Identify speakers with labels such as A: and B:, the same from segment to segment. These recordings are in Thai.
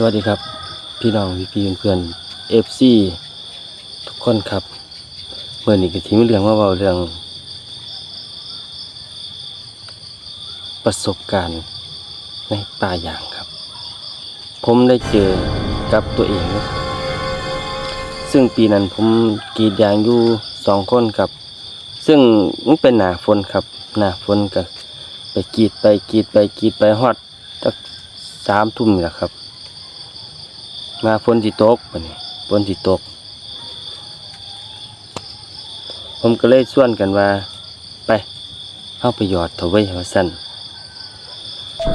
A: สวัสดีครับ พี่น้องพี่พี่เพื่อนเอฟซีทุกคนครับเมื่อนี้ก็ที่มีเรื่องมาเบาเรื่อง ประสบการณ์ในป่าอย่างครับ ผมได้เจอกับตัวเองนะครับซึ่งปีนั้นผมกรีดยางอยู่สองคนครับ ซึ่งมันเป็นหนาฝนครับ หนาฝนก็ไปกรีดไปกรีดไปกรีดไปฮอดจักสามทุ่มนี่แหละครับ มาฝนสิตกปะนี่ฝนสิตก ผมก็เลยชวนกันว่า ไปเข้าไปหยอดเถอะไว้ยว่าสั้น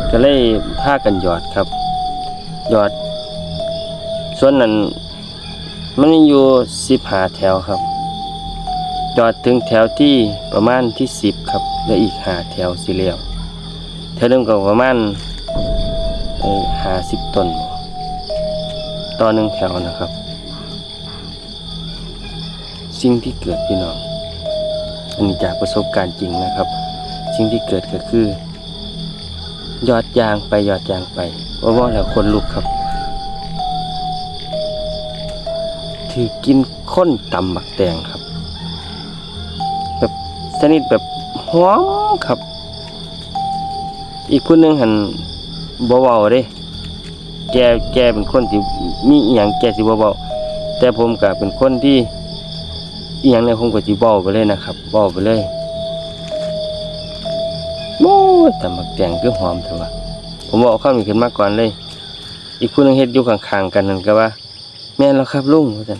A: ก็เลยพากันหยอดครับ หยอด ส่วนนั้น มันมีอยู่สิบหาแถวครับ หยอดถึงแถวที่ประมาณที่สิบครับแล้วอีกหาแถวสิเลียวแถวหนึงก็ประมาณหาสิบต้นบ่ ต่อหนึ่งแถวนะครับ สิ่งที่เกิดพี่น้องอันนี้จากประสบการณ์จริงนะครับ สิ่งที่เกิดก็คือ ยอดยางไปยอดยางไปว่าว่าแล้วคนลุกครับ ถือกินข้นตำหมักแตงครับ แบบชนิดแบบหอมครับ อีกผู้หนึงหันเบาๆเด้ แกแกเป็นคนที่มีอหย่างแกสิบ่เบาแต่ผมก็เป็นคนที่อหย่างเนี่ยผมก็สิเบาไปเลยนะครับเบาไปเลยโอ้แต่มักแตงคือหอมเถอะวะผมบอกข้ามีขึ้นมาก่อนเลย อีกผู้หนึงเฮ็ดอยู่ข้างๆกันนั่นก็ว่า แม่นแล้วครับลุงว่าซั่น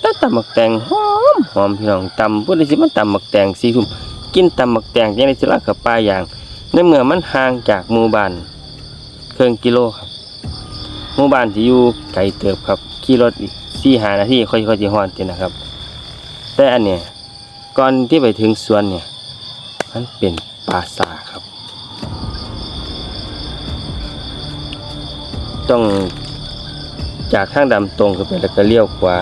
A: แต่ตำหมักแตงหอมหอมพี่น้องตำพูดได้สิมันตำหมักแตงสีทุ่มกินตำหมักแตงจังได๋สิละกับปลาอย่าง ในเมื่อมันห่างจากหมู่บ้าน ครื่องกิโลครับหมู่บ้านที่อยู่ไกลเติบครับขี่รถอีกสี่หานาทีค่อยๆจะฮอดตินะครับ แต่อันเนี้ยก่อนที่ไปถึงสวนเนี่ย มันเป็นป่าสาครับ ต้องจากทางดำตรงขึ้นไปแล้วก็เลี้ยวขวา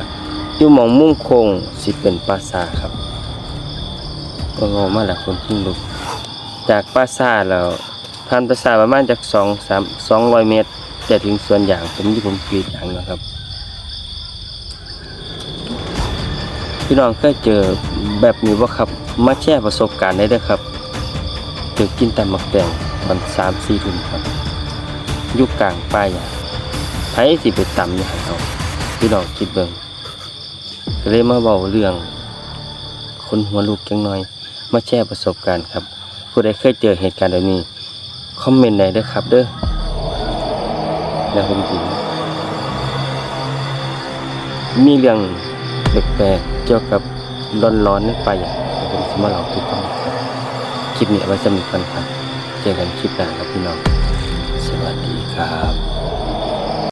A: อยู่มองมุ่งโคงสิเป็นปราสาครับก็งอมาแล้วคนทิ้งลุกจากปราสาแล้ว ผ่านปราสาประมาณจากสองสามสองร้อยเมตร จะถึงสวนยางผมที่ผมกรีดยางนะครับพี่น้องเคยเจอแบบนี้ว่าครับมาแชร์ประสบการณ์ได้ด้อครับเจอกินแต่หมักแตงตอนสามสี่ทุ่มครับยุกกลางป่ายางไผสิไปต่ำอยู่หันเอาพี่น้องคิดเบิ่งก็เลยมาเบาเรื่อง คนหัวลูกจังน้อย มาแชร์ประสบการณ์ครับผู้ใดเคยเจอเหตุการณ์แบบนี้ คอมเมนต์ไหนเด้อครับเด้อแล้วผมจริงมีเรื่องแปลกๆเกี่ยวกับร้อนๆในป่าอย่างเดี๋ยวผมจะมาเล่าทุกคนครับคลิปนี้ไว้สำหรับกันครับ เจอกันคลิปหน้าครับพี่น้อง สวัสดีครับ